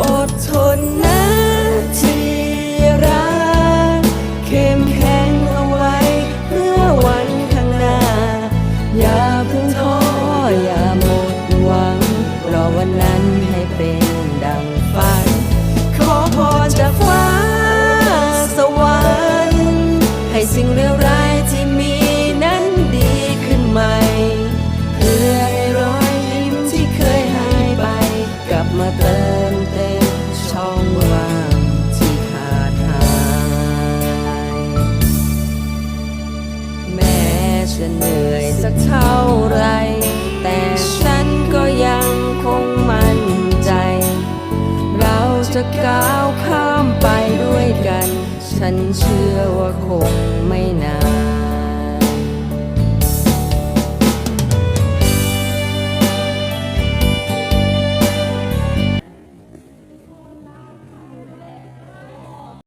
อดทนนะที่รักเข้มแข็งเอาไว้เพื่อวันข้างหน้า อย่าเพิ่งท้ออย่าหมดหวัง รอวันนั้นให้เป็นดังฝัน ขอพรจากฟ้าสวรรค์ให้สิ่งเลวร้ายที่มีนั้นดีขึ้นใหม่เพื่อให้รอยยิ้มที่เคยหายไป กลับมา มเต็มช่องว่างที่ขาดหาย แม้จะเหนื่อยสักเท่าไร แต่ฉันก็ยังคงมั่นใจ เราจะก้าวข้ามไปด้วยกัน ฉันเชื่อว่าคงไม่นาน